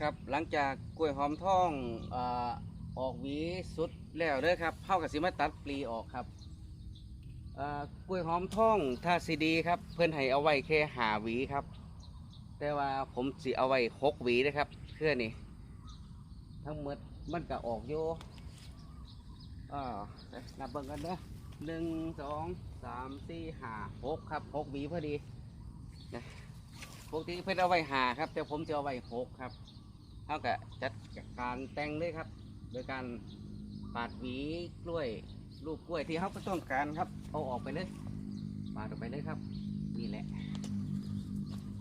ครับหลังจากกล้วยหอมทองอ่อออกหวีสุดแล้วเด้อครับเฮากับสิมาตัดปลีออกครับอ่อกล้วยหอมทองถ้าสิดีครับ เพื่อนให้เอาไว้แค่หาหวีครับ แต่ว่าผมสิเอาไว้หกหวีนะครับเพื่อนี่ทั้งหมดมันก็ออกโยอ่านับเบิ่งกันเด้อหนึ่งสองสามสี่ห้าหกครับหกหวีพอดีนะปกติเพื่อนเอาไว้หาครับ แต่ผมจะเอาไว้หกครับ เท่ากับจัดการแต่งเลยครับ โดยการปาดหวีกล้วยลูกกล้วยที่เขาก็ต้องการครับ เอาออกไปเลยปาดออกไปเลยครับ นี่แหละ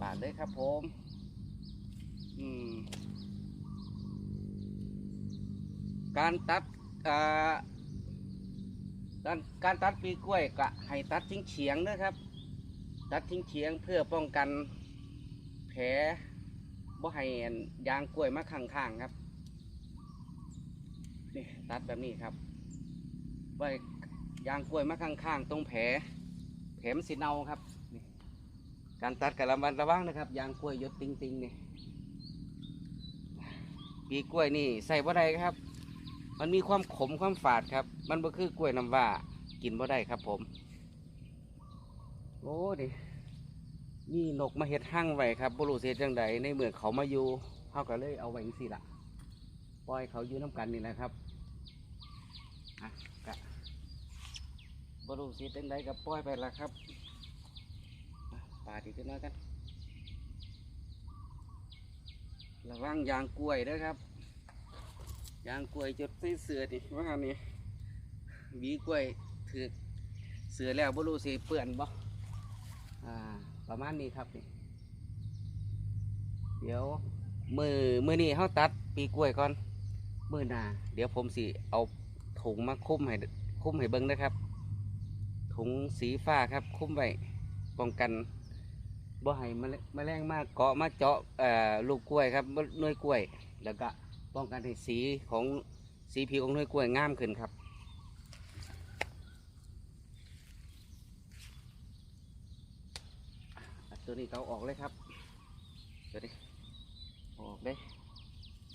ปาดเลยครับผมอืมการตัดอ่าการการตัดปีกล้วยกะให้ตัดทิ้งเฉียงนะครับ ตัดทิ้งเฉียงเพื่อป้องกันแผล บ่ให้อันยางกล้วยมาข้างๆครับนี่ตัดแบบนี้ครับไว้ยางกล้วยมาข้างๆตรงแผลแผลสิเนาครับนี่การตัดกระมัดระวังนะครับ ยางกล้วยยดติงๆนี่ปีกล้วยนี่ใส่บ่ได้ครับ มันมีความขมความฝาดครับ มันบ่คือกล้วยน้ำว้ากินบ่ได้ครับผม โอ้ดิ นี่นกมาเห็ดห้างไว้ครับบรูเสียจังใดในเมื่อเขามาอยู่เขาก็เลยเอาไว้จังสิละปล่อยเขาอยู่น้ำกันนี่แหละครับอะกะบรูเสียจังใดก็ปล่อยไปละครับปาดอีกนิดน้อยกันระวังยางกล้วยด้อครับยางกล้วยจดใส่เสือนี่ว่านี่หวีกล้วยถือเสือแล้วบรูสีเปื่อนบ่อ่า ประมาณนี้ครับนี่เดี๋ยวมือมือนี้เขาตัดปีกล้วยก่อนมือหนาเดี๋ยวผมสิเอาถุงมาคุ้มให้คุ้มให้เบิ้งนะครับ ถุงสีฟ้าครับ คุ้มไว้ป้องกันบ่ให้มลงแมลงมากเกาะมาเจาะเอ่อลูกกล้วยครับน่วยกล้วย แล้วก็ป้องกันให้สีของสีผิวของน่วยกล้วยงามขึ้นครับ อะ ตัวนี้เขาออกเลยครับตัวนี้อออกเลย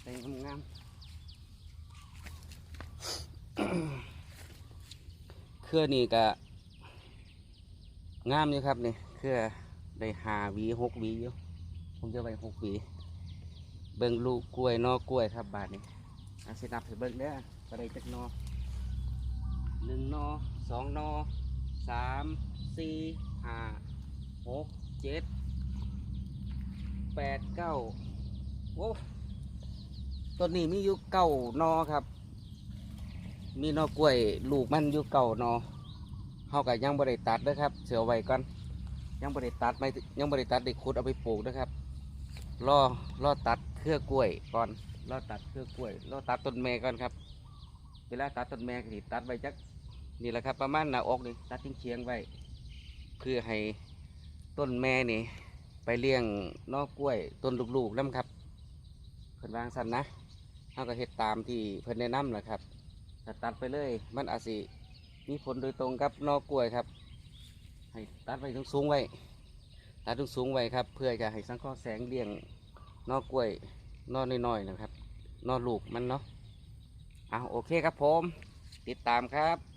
ใส่งามเครือนี่ก็งามอยู่ครับนี่เครือได้หาวีหกวีอยู่ผมจะไปหกวีเบิ่งลูกกล้วยนอกล้วยครับบาทนี้อาสินับให้เบิ่งเด้อก็ได้จักนอหนึ่งนอสองนอสามสี่ห้าหก เจ็ดแปดเก้าโอ้ต้นนี้มีอยู่เก้านอครับ มีนอกล้วยลูกมันอยู่เก้านอเฮาก็ยังบริตัดเด้อครับเสือไว้ก่อนยังบริตัดไม่ยังบริตัดได้ขุดเอาไปปลูกนะครับรอรอตัดเครือกล้วยก่อนรอตัดเครือกล้วยรอตัดต้นแม่ก่อนครับ เวลาตัดต้นแม่ก็ตัดไว้จักนี่แหละครับ ประมาณหน้าอกนี่ตัดทิ้งเชียงไว้เพื่อให้ ต้นแม่นี่ ไปเลี้ยงนอกกล้วยต้นลูกๆน้ำครับ เพิ่นวางสันนะเขาก็เฮ็ดตามที่เพิ่นแนะนำแหละครับถ้าตัดไปเลยมันอาจสิมีผลโดยตรงกับนอกกล้วยครับ ให้ตัดไว้สูงๆไว้ ตัดสูงๆไว้ครับ เพื่อจะให้สังเคราะห์แสงเลี้ยงนอกกล้วยนอน้อยๆนะครับ นอลูกมันเนาะเอาโอเคครับผม ติดตามครับ